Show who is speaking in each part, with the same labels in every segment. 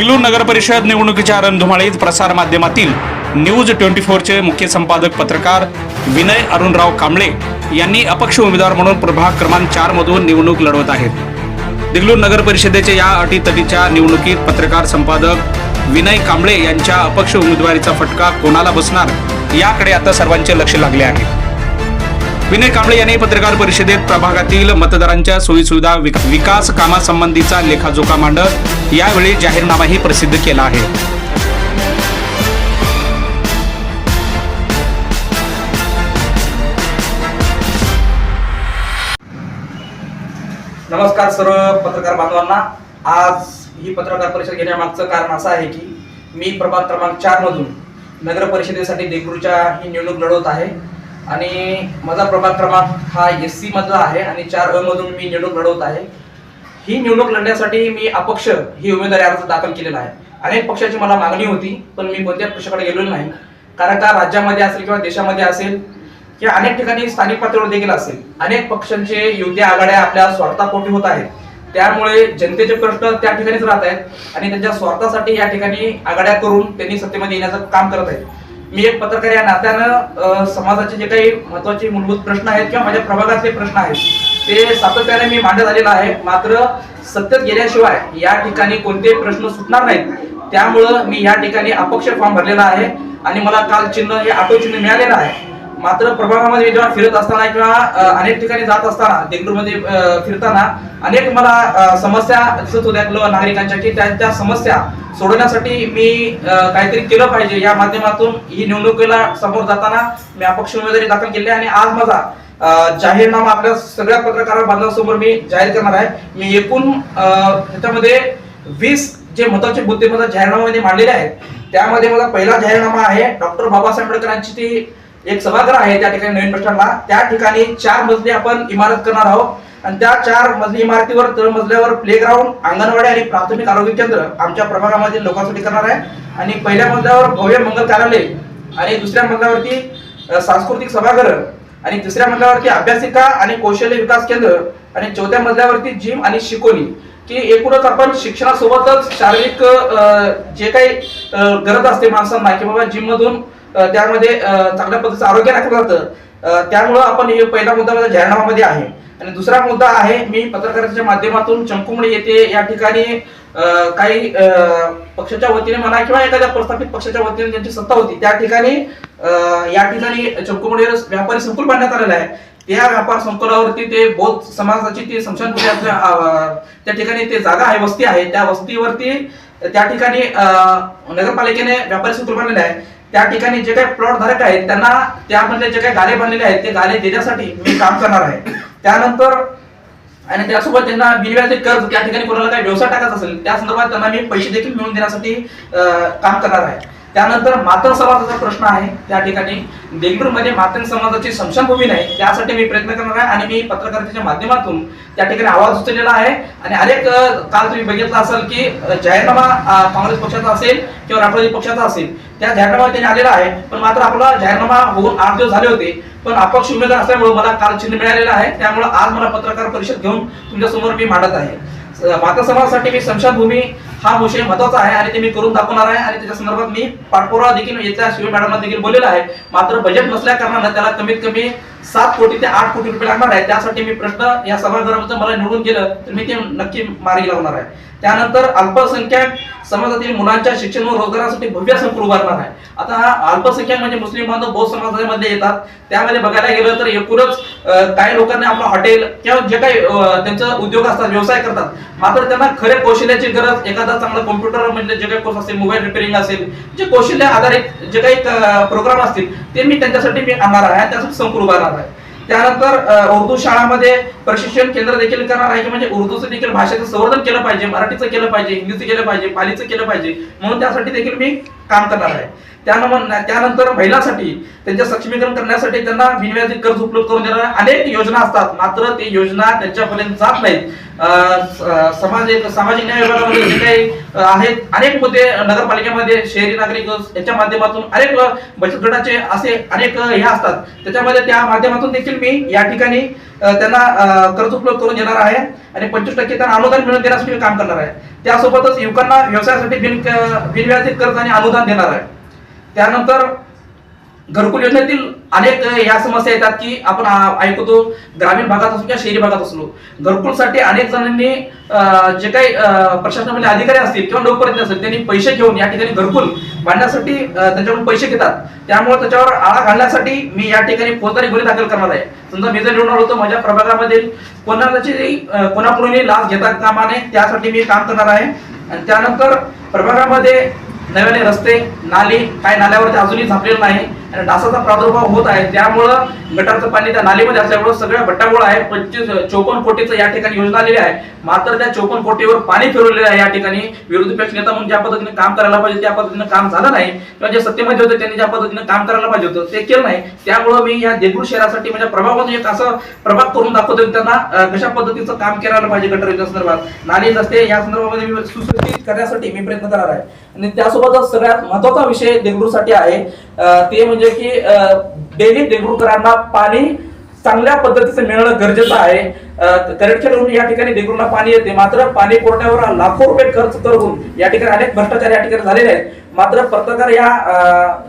Speaker 1: देगलूर नगरपरिषद निवडणुकीच्या रणधुमाळीत प्रसार माध्यमातील न्यूज ट्वेंटी फोरचे मुख्य संपादक पत्रकार विनय अरुणराव कांबळे यांनी अपक्ष उमेदवार म्हणून प्रभाग क्रमांक चार मधून निवडणूक लढवत आहेत. देगलूर नगर परिषदेच्या या अटीतटीच्या निवडणुकीत पत्रकार संपादक विनय कांबळे यांच्या अपक्ष उमेदवारीचा फटका कोणाला बसणार याकडे आता सर्वांचे लक्ष लागले आहे. विनय कांबळे यांनी पत्रकार परिषदेत प्रभागातील मतदारांच्या सोयीसुविधा विक- विकास कामासंबंधीचा लेखाजोखा मांडत यावेळी जाहीरनामाही प्रसिद्ध केला आहे.
Speaker 2: नमस्कार सर्व पत्रकार बांधवांना. आज ही पत्रकार परिषद घेण्यामागचं कारण असं आहे की मी प्रभाग क्रमांक चार मधून नगर परिषदेसाठी देगलूरच्या ही निवडणूक लढवत आहे. आणि माझा प्रभाग क्रमांक हा एस सी मधला आहे आणि चार अ मधून मी निवडणूक लढवत आहे. ही निवडणूक लढण्यासाठी मी अपक्ष ही उमेदवारी अर्ज दाखल केलेला आहे. अनेक पक्षाची मला मागणी होती पण मी कोणत्याच पक्षाकडे गेलेलो नाही. कारण का राज्यामध्ये असेल किंवा देशामध्ये असेल किंवा अनेक ठिकाणी स्थानिक पातळीवर देखील असेल. अनेक पक्षांचे युती आघाड्या आपल्या स्वार्थापोटी होत आहेत. त्यामुळे जनतेचे प्रश्न त्या ठिकाणीच राहत आहेत आणि त्यांच्या स्वार्थासाठी या ठिकाणी आघाड्या करून त्यांनी सत्तेमध्ये येण्याचं काम करत आहेत. मी एक पत्रकार या नात्यानं समाजाचे जे काही महत्त्वाचे मूलभूत प्रश्न आहेत किंवा माझ्या प्रभागातले प्रश्न आहेत ते सातत्याने मी मांडत आलेला आहे. मात्र सत्तेत गेल्याशिवाय या ठिकाणी कोणते प्रश्न सुटणार नाहीत. त्यामुळं मी या ठिकाणी अपक्ष फॉर्म भरलेला आहे आणि मला काल चिन्ह हे ऑटो चिन्ह मिळालेलं आहे. मात्र प्रभागामध्ये मी जेव्हा फिरत असताना किंवा अनेक ठिकाणी जात असताना देगलूरमध्ये फिरताना अनेक मला समस्या दिसत होत्या. नागरिकांच्या की त्या त्या समस्या सोडवण्यासाठी मी काहीतरी केलं पाहिजे. या माध्यमातून ही निवडणुकीला समोर जाताना मी अपक्ष उमेदवारी दाखल केली आहे आणि आज माझा जाहीरनामा आपल्या सगळ्या पत्रकार बांधवांसमोर मी जाहीर करणार आहे. मी एकूण ह्याच्यामध्ये वीस जे महत्त्वाचे मुद्दे माझा जाहीरनाम्यामध्ये मांडलेले आहेत त्यामध्ये माझा पहिला जाहीरनामा आहे डॉक्टर बाबासाहेब आंबेडकरांची ती एक सभागृह आहे त्या ठिकाणी नवीन प्रश्नाला त्या ठिकाणी चार मजली आपण इमारत करणार आहोत. आणि त्या चार मजली इमारतीवर तळ मजल्यावर प्लेग्राऊंड अंगणवाडी आणि प्राथमिक आरोग्य केंद्र आमच्या प्रभागामधील लोकांसाठी करणार आहे. आणि पहिल्या मजल्यावर भव्य मंगल कार्यालय आणि दुसऱ्या मजल्यावरती सांस्कृतिक सभागृह आणि तिसऱ्या मजल्यावरती अभ्यासिका आणि कौशल्य विकास केंद्र आणि चौथ्या मजल्यावरती जिम आणि शिकवणी की एकूणच आपण शिक्षणासोबतच शारीरिक जे काही गरज असते माणसांना की बाबा जिम मधून त्यामध्ये चांगल्या पद्धतीचं आरोग्य राखलं जातं. त्यामुळं आपण हे पहिला मुद्दा माझ्या जाहीरनामामध्ये आहे. आणि दुसरा मुद्दा आहे मी पत्रकाराच्या माध्यमातून चंकुमडी येथे या ठिकाणी काही पक्षाच्या वतीने म्हणा किंवा एखाद्या प्रस्थापित पक्षाच्या वतीने ज्यांची सत्ता होती त्या ठिकाणी या ठिकाणी चंकुमडीवर व्यापारी संकुल बांधण्यात आलेलं आहे. त्या व्यापार संकुलावरती ते बौद्ध समाजाची ती स्मशानभूमी असल्या- त्या ठिकाणी ते जागा आहे वस्ती आहे. त्या वस्तीवरती त्या ठिकाणी नगरपालिकेने व्यापारी संकुल बांधलेले आहे. त्या ठिकाणी जे काही प्लॉट धारक आहेत त्यांना त्यामधले जे काही गाले बनलेले आहेत ते गाले देण्यासाठी मी काम करणार आहे. त्यानंतर आणि त्यासोबत त्यांना बिनव्याजी कर्ज त्या ठिकाणी कोणाला काही व्यवसाय टाकायचा असेल त्या संदर्भात त्यांना मी पैसे देखील मिळवून देण्यासाठी काम करणार आहे. त्यानंतर मातंग समाजाचा प्रश्न आहे. त्या ठिकाणी देगलूरमध्ये मातंग समाजाची स्मशानभूमी नाही. त्यासाठी मी प्रयत्न करणार आहे आणि मी पत्रकारितेच्या माध्यमातून त्या ठिकाणी आवाज उचललेला आहे. आणि अनेक काल तुम्ही बघितलं असेल की जाहीरनामा काँग्रेस पक्षाचा असेल किंवा राष्ट्रवादी पक्षाचा असेल त्या जाहीरनामा त्यांनी आलेला आहे. पण मात्र आपला जाहीरनामा होऊन आठ दिवस झाले होते. पण अपक्ष उमेदवार असल्यामुळे मला काल चिन्ह मिळालेलं आहे. त्यामुळे आज मला पत्रकार परिषद घेऊन तुमच्यासमोर मी मांडत आहे. माता समाजासाठी मी स्मशानभूमी हा विषय महत्त्वाचा आहे आणि ते मी करून दाखवणार आहे आणि त्याच्या संदर्भात मी पाठपुरावा देखील येत्या शिव मॅडमला देखील बोललेला आहे. मात्र बजेट नसल्या कारणानं त्याला कमीत कमी सात कोटी ते आठ कोटी रुपये लागणार आहे. त्यासाठी मी प्रश्न या सभागृहामध्ये मला निवडून गेलं तर मी ते नक्की मार्गी लावणार आहे. त्यानंतर अल्पसंख्याक समाजातील मुलांच्या शिक्षण व रोजगारासाठी भव्य संकुल उभारणार आहे. आता हा अल्पसंख्याक म्हणजे मुस्लिम बांधव बौद्ध समाजामध्ये येतात. त्यामध्ये बघायला गेलं तर एकूणच काही लोकांनी आपलं हॉटेल किंवा जे काही त्यांचं उद्योग असतात व्यवसाय करतात. मात्र त्यांना खरे कौशल्याची गरज एखादा चांगला कॉम्प्युटर म्हणजे जे काही कोर्स असेल मोबाईल रिपेअरिंग असेल जे कौशल्य आधारित जे काही प्रोग्राम असतील ते मी त्यांच्यासाठी मी आणणार आहे आणि त्यासाठी संकुल उभारणार त्यानंतर उर्दू शाळामध्ये प्रशिक्षण केंद्र देखील करणार आहे की म्हणजे उर्दूचं देखील भाषेचं संवर्धन केलं पाहिजे मराठीचं केलं पाहिजे हिंदीचं केलं पाहिजे पालीचं केलं पाहिजे म्हणून त्यासाठी देखील मी काम करणार आहे. त्यानंतर त्यानंतर महिलांसाठी त्यांच्या सक्षमीकरण करण्यासाठी त्यांना बिनव्याजी कर्ज उपलब्ध करून देणाऱ्या अनेक योजना असतात मात्र ते योजना त्यांच्यापर्यंत जात नाहीत. सामाजिक सामाजिक न्याय विभागामध्ये जे काही आहेत अनेक मुद्दे नगरपालिकेमध्ये शहरी नागरिक याच्या माध्यमातून अनेक बचत गटाचे असे अनेक हे असतात. त्याच्यामध्ये त्या माध्यमातून देखील मी या ठिकाणी त्यांना कर्ज उपलब्ध करून देणार आहे आणि पंचवीस टक्के त्यांना अनुदान मिळवून देण्यासाठी मी काम करणार आहे. त्यासोबतच युवकांना व्यवसायासाठी बिन बिनव्याजित कर्ज आणि अनुदान देणार आहे. त्यानंतर घरकुल योजनेतील अनेक या समस्या येतात की आपण ऐकतो ग्रामीण भागात असलो किंवा शहरी भागात असलो घरकुलसाठी अनेक जणांनी जे काही प्रशासनामध्ये अधिकारी असतील किंवा लोकप्रतिनिधी असतील त्यांनी पैसे घेऊन या ठिकाणी घरकुल बांधण्यासाठी त्यांच्याकडून पैसे घेतात. त्यामुळे त्याच्यावर आळा घालण्यासाठी मी या ठिकाणी फौजदारी गुन्हे दाखल करणार आहे. समजा मी जर निवडणार होतो माझ्या प्रभागामध्ये कोणाची कोणाकडूनही लाच घेता कामा नये त्यासाठी मी काम करणार आहे. आणि त्यानंतर प्रभागामध्ये नव्याने रस्ते नाली काय नाल्यावरती अजूनही झापलेलं नाही. आणि डासाचा प्रादुर्भाव होत आहे त्यामुळं गटारचं पाणी त्या नालीमध्ये असल्यामुळं सगळ्या भट्टागोळ आहे पंचवीस चोपन्न कोटीचं या ठिकाणी योजना आलेली आहे. मात्र त्या चोपन्न कोटीवर पाणी फिरवलेलं आहे या ठिकाणी. विरोधी पक्ष नेता म्हणून ज्या पद्धतीने काम करायला पाहिजे त्या पद्धतीने काम झालं नाही. किंवा जे सत्तेमध्ये होते त्यांनी ज्या पद्धतीने काम करायला पाहिजे होतं ते केलं नाही. त्यामुळं मी या देगलूर शहरासाठी माझ्या प्रभावातून एक असं प्रभाग करून दाखवतो की त्यांना कशा पद्धतीचं काम करायला पाहिजे गटर योजना संदर्भात. नाली रस्ते या संदर्भामध्ये मी सुस्थितीत करण्यासाठी मी प्रयत्न करणार आहे. आणि त्यासोबतच सगळ्यात महत्त्वाचा विषय देगलूरसाठी आहे ते म्हणजे म्हणजे की डेली देगलूरकरांना पाणी चांगल्या पद्धतीचं मिळणं गरजेचं आहे. करेक्शन या ठिकाणी देगलूरला पाणी येते. मात्र पाणी पुरवठ्यावर लाखो रुपये खर्च करून या ठिकाणी अनेक भ्रष्टाचार या ठिकाणी झालेले आहेत. मात्र पत्रकार या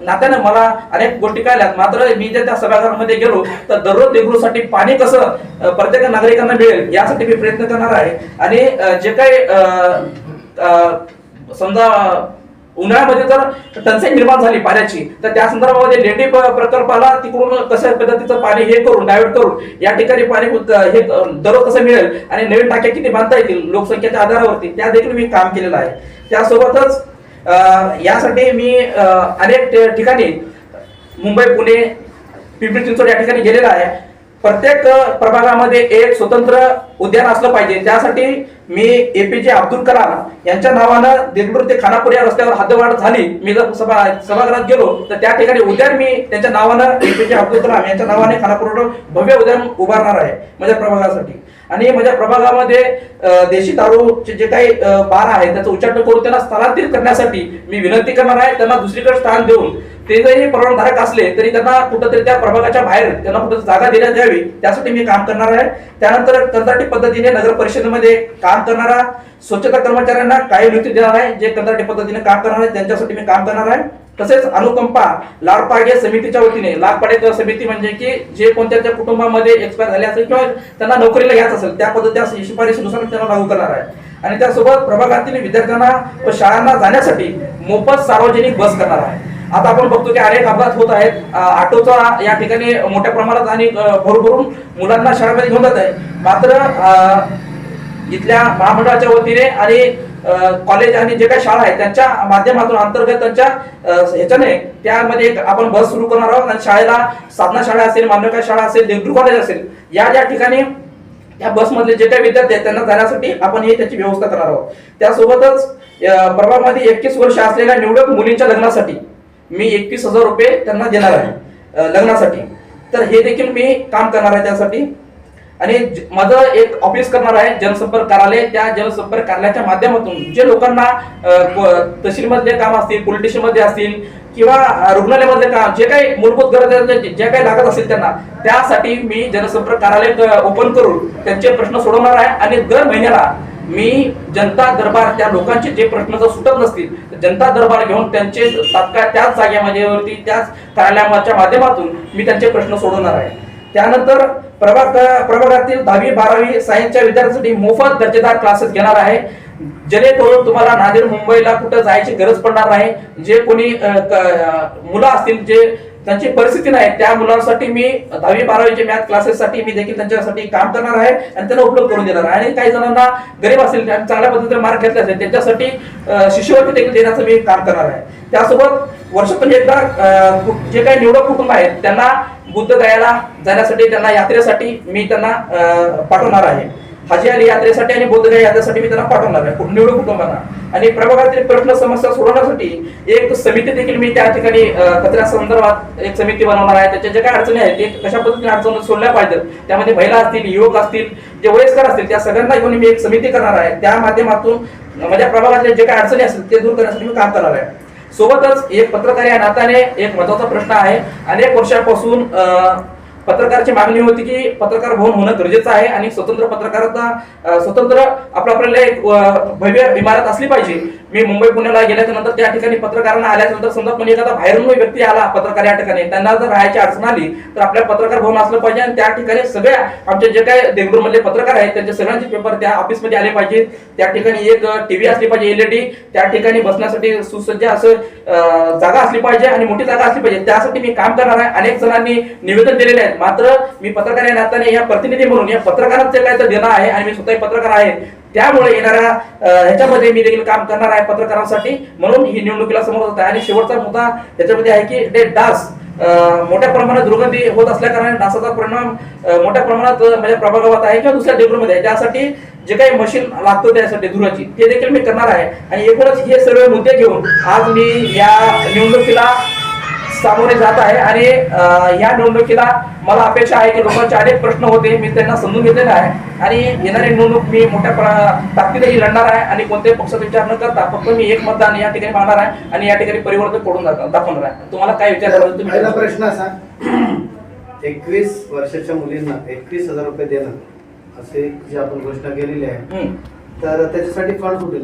Speaker 2: नात्यानं मला अनेक गोष्टी कळल्यात. मात्र मी जर त्या सभागृहामध्ये गेलो तर दररोज देगलूरसाठी पाणी कसं प्रत्येक नागरिकांना मिळेल यासाठी मी प्रयत्न करणार आहे. आणि जे काही अं, समजा उन्हाळ्यामध्ये जर टंचाई निर्माण झाली पाण्याची तर त्या संदर्भामध्ये लेंडी प- प्रकल्पाला तिकडून कशा पद्धतीचं पाणी हे करून डायव्हर्ट करून या ठिकाणी पाणी हे दररोज कसं मिळेल आणि नवीन टाक्या किती बांधता येतील लोकसंख्येच्या आधारावरती त्या देखील मी काम केलेलं आहे. त्यासोबतच यासाठी मी अनेक ठिकाणी मुंबई पुणे पिंपरी चिंचवड या ठिकाणी गेलेला आहे. प्रत्येक प्रभागामध्ये एक स्वतंत्र उद्यान असलं पाहिजे. त्यासाठी मी एपीजे अब्दुल कलाम यांच्या नावानं देगलूर ते खानापूर या रस्त्यावर हद्दवाढ झाली. मी जर सभा सभागृहात गेलो तर त्या ठिकाणी उद्यान मी त्यांच्या नावानं एपीजे अब्दुल कलाम यांच्या नावाने खानापूर भव्य उद्यान उभारणार आहे माझ्या प्रभागासाठी. आणि माझ्या प्रभागामध्ये देशी दारूचे जे काही बार आहे त्याचं उच्चाटन करून त्यांना स्थलांतरित करण्यासाठी मी विनंती करणार आहे. त्यांना दुसरीकडे स्थान देऊन ते जरी परवानधारक असले तरी त्यांना कुठंतरी त्या प्रभागाच्या बाहेर त्यांना कुठं जागा देण्यात यावी त्यासाठी मी काम करणार आहे. त्यानंतर कंत्राटी पद्धतीने नगर परिषदेमध्ये काम करणारा स्वच्छता कर्मचाऱ्यांना काही नियुक्ती देणार आहे जे कंत्राटी पद्धतीने काम करणार आहे त्यांच्यासाठी मी काम करणार आहे. तसेच अनुकंपा लाडपाडे समितीच्या वतीने लाडपाडे समिती म्हणजे की जे कोणत्या त्या कुटुंबामध्ये एक्सपायर झाले असेल किंवा त्यांना नोकरीला घ्यायचं असेल त्या पद्धती शिफारशीनुसार त्यांना लागू करणार आहे. आणि त्यासोबत प्रभागातील विद्यार्थ्यांना व शाळांना जाण्यासाठी मोफत सार्वजनिक बस करणार आहे. आता आपण बघतो की अनेक अपघात होत आहेत. ऑटोचा या ठिकाणी मोठ्या प्रमाणात आणि भरभरून मुलांना शाळेमध्ये घेऊन जात आहे मात्र इथल्या महामंडळाच्या वतीने आणि कॉलेज आणि जे काही शाळा आहेत त्यांच्या माध्यमातून अंतर्गत त्यांच्या ह्याच्याने त्यामध्ये एक आपण बस सुरू करणार आहोत. आणि शाळेला साधना शाळा असेल मान्यता शाळा असेल देवटूर कॉलेज असेल या ज्या ठिकाणी या बसमधले जे काही विद्यार्थी आहेत त्यांना जाण्यासाठी आपण हे त्याची व्यवस्था करणार आहोत. त्यासोबतच अ, एकतीस एकवीस वर्ष असलेल्या निवडक मुलींच्या लग्नासाठी मी एकवीस हजार रुपये त्यांना देणार आहे लग्नासाठी. तर हे देखील मी काम करणार आहे त्यासाठी. आणि ज- माझं एक ऑफिस करणार आहे जनसंपर्क कार्यालय. त्या जनसंपर्क कार्यालयाच्या माध्यमातून जे लोकांना तहसीलमधले काम असतील पोलीस स्टेशनमध्ये असतील किंवा रुग्णालयामधले काम जे काही मूलभूत गरज जे काही लागत असेल त्यांना त्यासाठी मी जनसंपर्क कार्यालय ओपन करून त्यांचे प्रश्न सोडवणार आहे. आणि दर महिन्याला मी जनता दरबार त्या लोकांचे जे प्रश्न जर सुटत नसतील तर जनता दरबार घेऊन त्यांचे तात्काळ त्याच जागेमध्ये त्याच कार्यालयाच्या माध्यमातून मी त्यांचे प्रश्न सोडवणार आहे. त्यानंतर प्रभाग प्रभागातील दहावी बारावी सायन्सच्या विद्यार्थ्यांसाठी मोफत दर्जेदार क्लासेस घेणार आहे. जेणेकरून तुम्हाला नांदेड मुंबईला कुठं जायची गरज पडणार नाही. जे कोणी मुलं असतील जे त्यांची परिस्थिती नाही. त्या मुलांसाठी मी दहावी बारावीचे मॅथ क्लासेससाठी मी देखील त्यांच्यासाठी काम करणार आहे आणि त्यांना उपलब्ध करून देणार आहे. आणि काही जणांना गरीब असेल चांगल्या पद्धतीने मार्क घेतले असेल त्यांच्यासाठी शिष्यवृत्ती देखील देण्याचं मी काम करणार आहे. त्यासोबत वर्षातून एकदा जे काही निवडक कुटुंब आहेत त्यांना बुद्ध गयाला जाण्यासाठी त्यांना यात्रेसाठी मी त्यांना पाठवणार आहे. हजी अली यात्रेसाठी आणि बौद्ध यात्रेसाठी मी त्यांना पाठवणार आहे. निवडून कुटुंबांना. आणि प्रभागातील प्रश्न समस्या सोडवण्यासाठी एक समिती देखील मी त्या ठिकाणी कचऱ्या संदर्भात एक समिती बनवणार आहे. त्याच्या ज्या काही अडचणी आहेत ते कशा पद्धतीने अडचणी सोडल्या पाहिजेत त्यामध्ये महिला असतील युवक असतील जे वयस्कर असतील त्या सगळ्यांना घेऊन मी एक समिती करणार आहे. त्या माध्यमातून म्हणजे माझ्या प्रभागातल्या जे काही अडचणी असतील ते दूर करण्यासाठी मी काम करणार आहे. सोबतच एक पत्रकार या नात्याने एक महत्त्वाचा प्रश्न आहे. अनेक वर्षापासून पत्रकाराची मागणी होती की पत्रकार भवन होणं गरजेचं आहे आणि स्वतंत्र पत्रकाराचा स्वतंत्र आपलं आपल्याला एक भव्य इमारत असली पाहिजे. मी मुंबई पुण्याला गेल्याच्यानंतर त्या ठिकाणी पत्रकारांना आल्यानंतर समजा कोणी एखादा बाहेरून व्यक्ती आला पत्रकार या ठिकाणी त्यांना जर राहायची अडचण आली तर आपल्या पत्रकार भवन असलं पाहिजे आणि त्या ठिकाणी सगळ्या आमचे जे काही देगलूर मधले पत्रकार आहेत त्यांचे सगळ्यांचे पेपर त्या ऑफिसमध्ये आले पाहिजेत. त्या ठिकाणी एक टीव्ही असली पाहिजे एलईडी त्या ठिकाणी बसण्यासाठी सुसज्ज असं जागा असली पाहिजे आणि मोठी जागा असली पाहिजे. त्यासाठी मी काम करणार आहे. अनेक जणांनी निवेदन दिलेले आहेत. मात्र मी पत्रकार या नात्याने या प्रतिनिधी म्हणून या पत्रकारांचे काय तर देणं आहे आणि मी स्वतः पत्रकार आहे. त्यामुळे येणाऱ्या ह्याच्यामध्ये मी देखील काम करणार आहे पत्रकारांसाठी. म्हणून ही निवडणुकीला समोर होत आहे. आणि शेवटचा मुद्दा त्याच्यामध्ये आहे की ते डास मोठ्या प्रमाणात दुर्गंधी होत असल्याकारणाने डासाचा परिणाम मोठ्या प्रमाणात माझ्या म्हणजे प्रभागावात आहे किंवा दुसऱ्या देगलूरमध्ये आहे. त्यासाठी जे काही मशीन लागतो त्यासाठी धुराची ते देखील मी करणार आहे. आणि एकूणच हे सर्व मुद्दे घेऊन आज मी या निवडणुकीला सामोरे जात आहे. आणि या निवडणुकीला मला अपेक्षा आहे की लोकांचे अनेक प्रश्न होते. मी त्यांना समजून घेतलेले आहे. आणि येणारी निवडणूक मी मोठ्या प्र- ताकदीने लढणार आहे. आणि कोणत्याही पक्षाचा विचार न करता फक्त मी एक मतदान या ठिकाणी मागणार आहे. आणि या ठिकाणी परिवर्तन करून दाख- दाखवणार आहे. तुम्हाला काय विचार
Speaker 3: प्रश्न असा. एकवीस वर्षाच्या मुलींना एकवीस हजार रुपये देणं असे जी आपण घोषणा केलेली आहे. तर त्याच्यासाठी फंड कुठे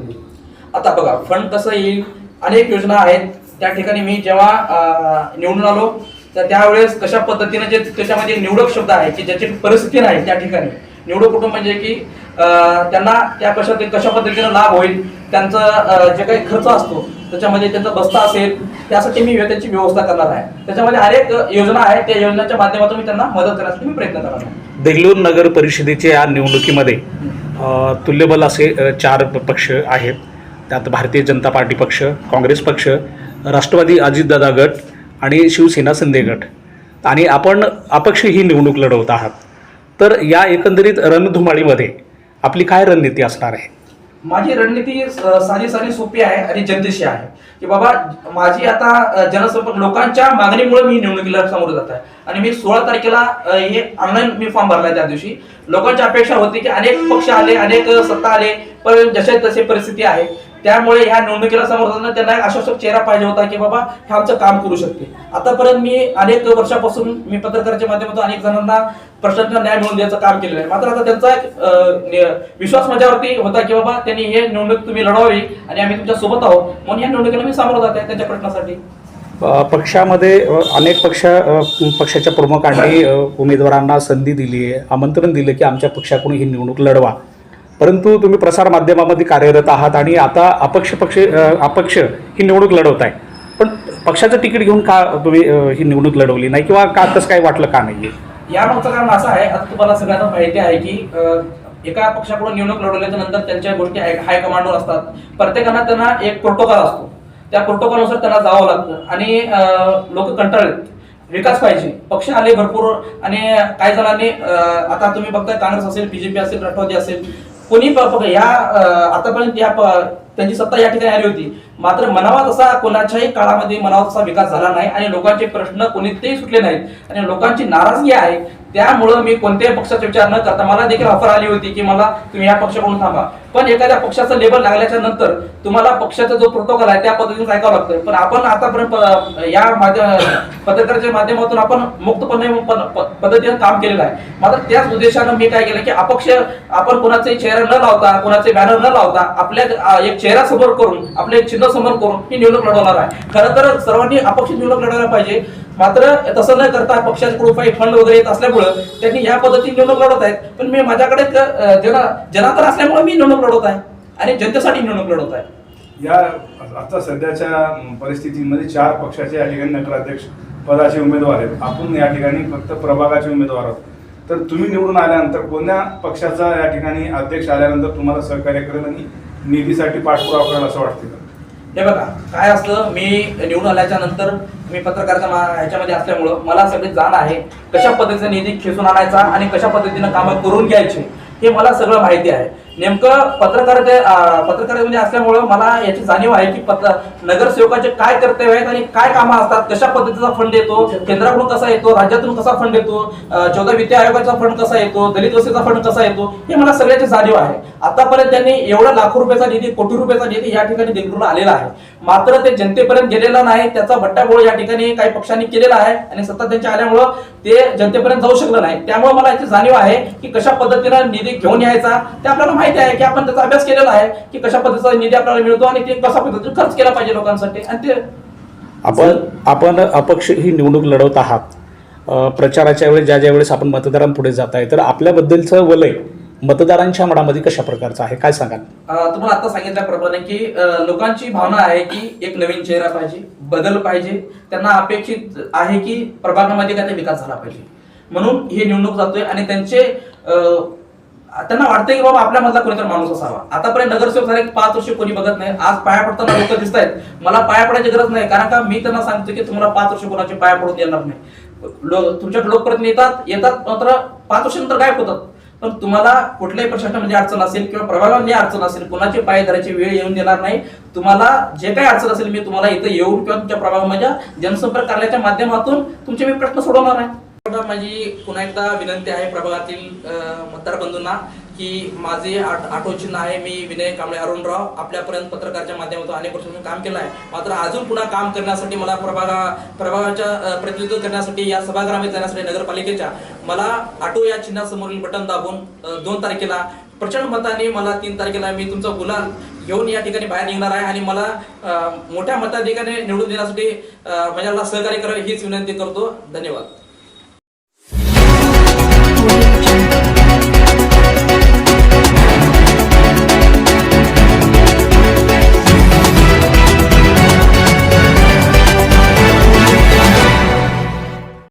Speaker 2: आता बघा फंड कसं येईल? अनेक योजना आहेत. त्या ठिकाणी मी जेव्हा निवडून आलो तर त्यावेळेस कशा पद्धतीने जे त्याच्यामध्ये निवडक शब्द आहे की ज्याची परिस्थिती नाही त्या ठिकाणी. निवडक कुटुंब म्हणजे की त्यांना त्या कशा कशा पद्धतीने लाभ होईल त्यांचं जे काही खर्च असतो त्याच्यामध्ये त्यांचा बस्ता असेल त्यासाठी मी त्याची व्यवस्था करणार आहे. त्याच्यामध्ये अनेक योजना आहे त्या योजनेच्या माध्यमातून मी त्यांना मदत करण्यासाठी मी प्रयत्न करणार आहे.
Speaker 1: देगलूर नगर परिषदेच्या या निवडणुकीमध्ये तुल्यबल असे चार पक्ष आहेत. त्यात भारतीय जनता पार्टी पक्ष काँग्रेस पक्ष राष्ट्रवादी अजितदादा गट आणि शिवसेना शिंदे गट. आणि आपण अपक्ष ही निवडणूक लढवत आहात. तर या एकंदरीत रणधुमाळीमध्ये आपली काय रणनीती असणार आहे?
Speaker 2: माझी रणनीती साधी साधी सोपी आहे आणि जनतेशी आहे. की बाबा माझी आता जनसंपर्क लोकांच्या मागणीमुळे मी निवडणुकीला समोर जात आहे. आणि मी सोळा तारखेला हे ऑनलाईन मी फॉर्म भरला त्या दिवशी. लोकांची अपेक्षा होती की अनेक पक्ष आले अनेक सत्ता आले पण जसे तसे परिस्थिती आहे. त्यामुळे ह्या निवडणुकीला समोर जाताना त्यांना एक आश्वासक चेहरा पाहिजे होता की बाबा हे आमचं काम करू शकते. आतापर्यंत मी अनेक वर्षापासून मी पत्रकाराच्या माध्यमातून अनेक जणांना प्रश्नांना न्याय मिळवून द्यायचं काम केलेलं आहे. मात्र आता त्यांचा एक विश्वास माझ्यावरती होता की बाबा त्यांनी हे निवडणूक तुम्ही लढवावी आणि आम्ही तुमच्यासोबत आहोत. म्हणून या निवडणुकीला मी सामोरं जात आहे त्यांच्या प्रश्नासाठी.
Speaker 1: पक्षामध्ये अनेक पक्ष पक्षाच्या प्रमुखांनी उमेदवारांना संधी दिली आहे आमंत्रण दिलं की आमच्या पक्षाकडून ही निवडणूक लढवा. परंतु तुम्ही प्रसार माध्यमामध्ये कार्यरत आहात आणि आता अपक्ष पक्ष अपक्ष ही निवडणूक लढवत आहे. पण पक्षाचं तिकीट घेऊन का तुम्ही ही निवडणूक लढवली नाही? किंवा का तसं काय वाटलं का नाही
Speaker 2: यामागचं कारण असं आहे आता तुम्हाला सगळ्यांना माहिती आहे की एका पक्षाकडून निवडणूक लढवल्याच्या नंतर त्यांच्या गोष्टी हायकमांडवर असतात. प्रत्येकांना त्यांना एक प्रोटोकॉल असतो. त्या प्रोटोकॉलनुसार त्यांना जावं लागतं. आणि लोक कंटाळलेत. विकास पाहिजे. पक्ष आले भरपूर आणि काही जणांनी आता तुम्ही बघताय काँग्रेस असेल बीजेपी असेल राष्ट्रवादी असेल कोणी या आतापर्यंत या त्यांची सत्ता या ठिकाणी आली होती. मात्र मनावा तसा कोणाच्याही काळामध्ये मनावा तसा विकास झाला नाही आणि लोकांचे प्रश्न कोणीतही सुटले नाहीत. आणि लोकांची नाराजगी आहे त्यामुळं मी कोणत्याही पक्षाचा विचार न करता मला देखील ऑफर आली होती की मला तुम्ही या पक्षाकडून थांबा. पण एखाद्या पक्षाचं लेबल लागल्याच्या नंतर तुम्हाला पक्षाचा जो प्रोटोकॉल आहे त्या पद्धतीने ऐकावं लागतं. पण आपण आतापर्यंत या माध्यम पत्रकाराच्या माध्यमातून आपण मुक्तपणे पद्धतीने काम केलेलं आहे. मात्र त्याच उद्देशानं मी काय केलं की अपक्ष आपण कोणाचे चेहरा न लावता कोणाचे बॅनर न लावता आपल्या एक चेहरा समोर करून आपले एक चिन्ह समोर करून ही निवडणूक लढवणार आहे. खरं तर सर्वांनी अपक्ष निवडणूक लढवायला पाहिजे. मात्र तसं न करता पक्षाकडून काही फंड वगैरे येत असल्यामुळं त्यांनी या पद्धतीने निवडणूक लढवत आहेत. पण मी माझ्याकडे जना जनाधार असल्यामुळे मी निवडणूक लढवत आहे. आणि जनतेसाठी निवडणूक लढवत आहे.
Speaker 4: या आता सध्याच्या परिस्थितीमध्ये चार पक्षाचे या ठिकाणी नगराध्यक्ष पदाचे उमेदवार आहेत. आपण या ठिकाणी फक्त प्रभागाचे उमेदवार आहोत. तर तुम्ही निवडून आल्यानंतर कोणत्या पक्षाचा या ठिकाणी अध्यक्ष आल्यानंतर तुम्हाला सहकार्य करेल आणि निधीसाठी पाठपुरावा करेल असं वाटतं?
Speaker 2: हे बघा काय असतं मी निवडून आल्याच्यानंतर मी पत्रकाराच्या मा- ह्याच्यामध्ये असल्यामुळं मला सगळी जाण आहे कशा पद्धतीचा निधी खेचून आणायचा आणि कशा पद्धतीनं कामं करून घ्यायची हे मला सगळं माहिती आहे. नेमकं पत्रकार पत्रकार पत्रकारितेमध्ये असल्यामुळं मला याची जाणीव आहे की पत्र नगरसेवकाचे काय कर्तव्य आहेत आणि काय कामं असतात कशा पद्धतीचा फंड येतो केंद्राकडून कसा येतो राज्यातून कसा फंड येतो चौदा वित्त आयोगाचा फंड कसा येतो दलित वस्तीचा फंड कसा येतो हे मला सगळ्याची जाणीव आहे. आतापर्यंत त्यांनी एवढा लाखो रुपयाचा निधी कोटी रुपयाचा निधी या ठिकाणी दिलगुरून आलेला आहे. मात्र ते जनतेपर्यंत गेलेला नाही त्याचा बट्टाबोळ या ठिकाणी काही पक्षांनी केलेला आहे आणि सत्ता त्यांच्या आल्यामुळं ते जनतेपर्यंत जाऊ शकलं नाही. त्यामुळे मला याची जाणीव आहे की कशा पद्धतीनं निधी घेऊन यायचा ते आपल्याला माहिती आहे की आपण त्याचा अभ्यास केलेला आहे की कशा पद्धतीचा निधी आपल्याला मिळतो आणि ते कशा पद्धतीने खर्च केला पाहिजे लोकांसाठी. आणि ते
Speaker 1: आपण आपण अपक्ष ही निवडणूक लढवत आहात. प्रचाराच्या वेळेस ज्या ज्या वेळेस आपण मतदारांपुढे जात आहे तर आपल्याबद्दलचं वलय मतदारांच्या मनामध्ये कशा प्रकारचं आहे? काय सांगाल?
Speaker 2: तुम्हाला आता सांगितल्याप्रमाणे की लोकांची भावना आहे की एक नवीन चेहरा पाहिजे बदल पाहिजे. त्यांना अपेक्षित आहे की प्रभागामध्ये काय विकास झाला पाहिजे. म्हणून हे निवडणूक जातोय आणि त्यांचे त्यांना वाटतंय की बाबा आपल्या मधला कोणीतरी माणूस असावा. आतापर्यंत नगरसेवक झाले की पाच वर्ष कोणी बघत नाही. आज पाया पडताना लोक दिसत आहेत मला पाया पडायची गरज नाही. कारण का? मी त्यांना सांगतो की तुम्हाला पाच वर्ष कोणाचे पाया पडून देणार नाही. लोक तुमच्याकडे लोकप्रतिनिधी येतात. येतात मात्र पाच वर्षानंतर गायब होतात. पण तुम्हाला कुठल्याही प्रशासनामध्ये अडचण असेल किंवा प्रभागामध्ये अडचण असेल कुणाची पाय धरायची वेळ येऊन देणार नाही. तुम्हाला जे काही अडचण असेल मी तुम्हाला इथं येऊन किंवा तुमच्या प्रभागामध्ये जनसंपर्क कार्यालयाच्या माध्यमातून तुमचे मी प्रश्न सोडवणार आहे. माझी पुन्हा एकदा विनंती आहे प्रभागातील मतदार बंधूंना की माझे आट आटो चिन्ह आहे मी विनय कांबळे अरुणराव आपल्यापर्यंत पत्रकारच्या माध्यमातून अनेक वर्ष काम केलं आहे. मात्र अजून पुन्हा काम करण्यासाठी मला प्रभागा प्रभागाच्या प्रतिनिधित्व करण्यासाठी या सभागृहामध्ये जाण्यासाठी नगरपालिकेच्या मला आटो या चिन्हासमोरील बटन दाबून दोन तारखेला प्रचंड मताने मला तीन तारखेला मी तुमचा गुलाल घेऊन या ठिकाणी बाहेर निघणार आहे आणि मला मोठ्या मताधिकाने निवडून देण्यासाठी माझ्याला सहकार्य करावे हीच विनंती करतो. धन्यवाद.